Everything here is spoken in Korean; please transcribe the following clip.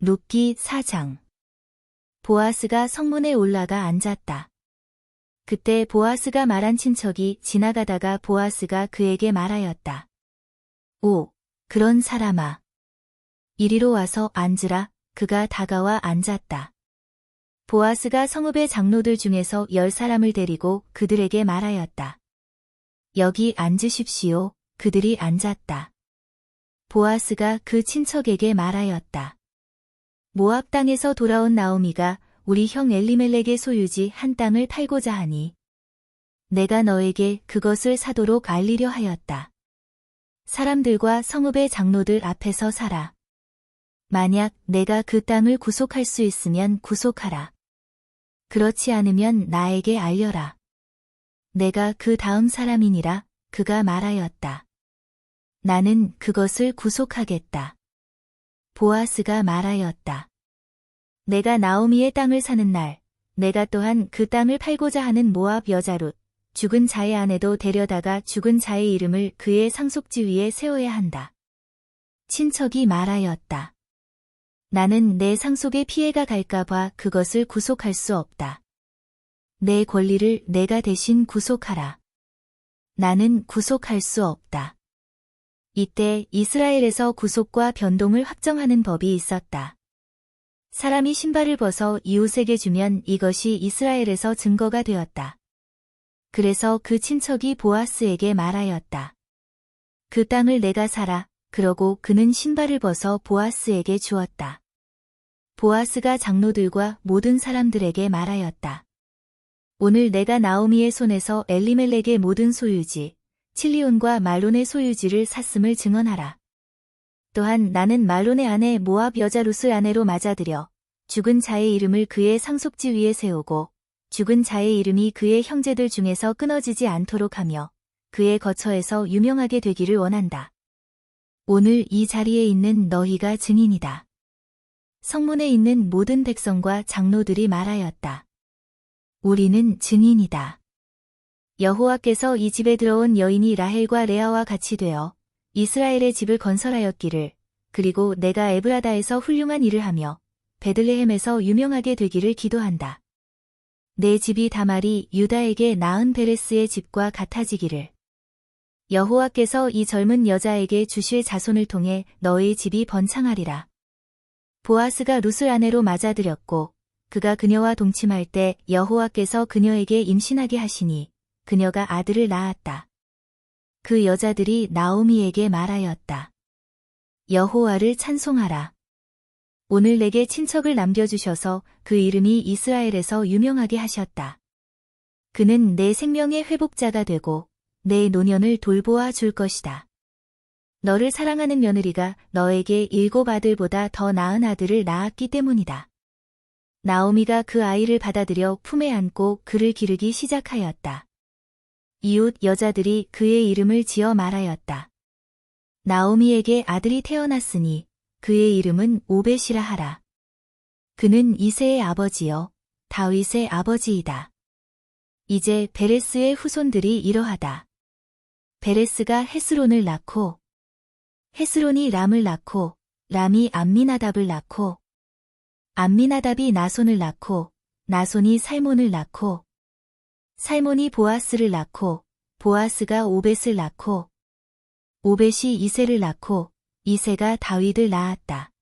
룻기 4장 보아스가 성문에 올라가 앉았다. 그때 보아스가 말한 친척이 지나가다가 보아스가 그에게 말하였다. 오, 그런 사람아. 이리로 와서 앉으라. 그가 다가와 앉았다. 보아스가 성읍의 장로들 중에서 열 사람을 데리고 그들에게 말하였다. 여기 앉으십시오. 그들이 앉았다. 보아스가 그 친척에게 말하였다. 모압 땅에서 돌아온 나오미가 우리 형 엘리멜렉의 소유지 한 땅을 팔고자 하니 내가 너에게 그것을 사도록 알리려 하였다. 사람들과 성읍의 장로들 앞에서 살아. 만약 내가 그 땅을 구속할 수 있으면 구속하라. 그렇지 않으면 나에게 알려라. 내가 그 다음 사람이니라 그가 말하였다. 나는 그것을 구속하겠다. 보아스가 말하였다. 내가 나오미의 땅을 사는 날, 내가 또한 그 땅을 팔고자 하는 모압 여자 룻, 죽은 자의 아내도 데려다가 죽은 자의 이름을 그의 상속지 위에 세워야 한다. 친척이 말하였다. 나는 내 상속에 피해가 갈까봐 그것을 구속할 수 없다. 내 권리를 내가 대신 구속하라. 나는 구속할 수 없다. 이때 이스라엘에서 구속과 변동을 확정하는 법이 있었다. 사람이 신발을 벗어 이웃에게 주면 이것이 이스라엘에서 증거가 되었다. 그래서 그 친척이 보아스에게 말하였다. 그 땅을 내가 사라. 그러고 그는 신발을 벗어 보아스에게 주었다. 보아스가 장로들과 모든 사람들에게 말하였다. 오늘 내가 나오미의 손에서 엘리멜렉의 모든 소유지, 칠리온과 말론의 소유지를 샀음을 증언하라. 또한 나는 말론의 아내 모압 여자 룻을 아내로 맞아들여 죽은 자의 이름을 그의 상속지 위에 세우고 죽은 자의 이름이 그의 형제들 중에서 끊어지지 않도록 하며 그의 거처에서 유명하게 되기를 원한다. 오늘 이 자리에 있는 너희가 증인이다. 성문에 있는 모든 백성과 장로들이 말하였다. 우리는 증인이다. 여호와께서 이 집에 들어온 여인이 라헬과 레아와 같이 되어 이스라엘의 집을 건설하였기를 그리고 내가 에브라다에서 훌륭한 일을 하며 베들레헴에서 유명하게 되기를 기도한다. 내 집이 다말이 유다에게 낳은 베레스의 집과 같아지기를. 여호와께서 이 젊은 여자에게 주실 자손을 통해 너의 집이 번창하리라. 보아스가 룻을 아내로 맞아들였고 그가 그녀와 동침할 때 여호와께서 그녀에게 임신하게 하시니 그녀가 아들을 낳았다. 그 여자들이 나오미에게 말하였다. 여호와를 찬송하라. 오늘 내게 친척을 남겨주셔서 그 이름이 이스라엘에서 유명하게 하셨다. 그는 내 생명의 회복자가 되고 내 노년을 돌보아 줄 것이다. 너를 사랑하는 며느리가 너에게 일곱 아들보다 더 나은 아들을 낳았기 때문이다. 나오미가 그 아이를 받아들여 품에 안고 그를 기르기 시작하였다. 이웃 여자들이 그의 이름을 지어 말하였다. 나오미에게 아들이 태어났으니 그의 이름은 오벳이라 하라. 그는 이세의 아버지요 다윗의 아버지이다. 이제 베레스의 후손들이 이러하다. 베레스가 헤스론을 낳고 헤스론이 람을 낳고 람이 암미나답을 낳고 암미나답이 나손을 낳고 나손이 살몬을 낳고 살몬이 보아스를 낳고 보아스가 오벳을 낳고 오벳이 이세를 낳고 이세가 다윗을 낳았다.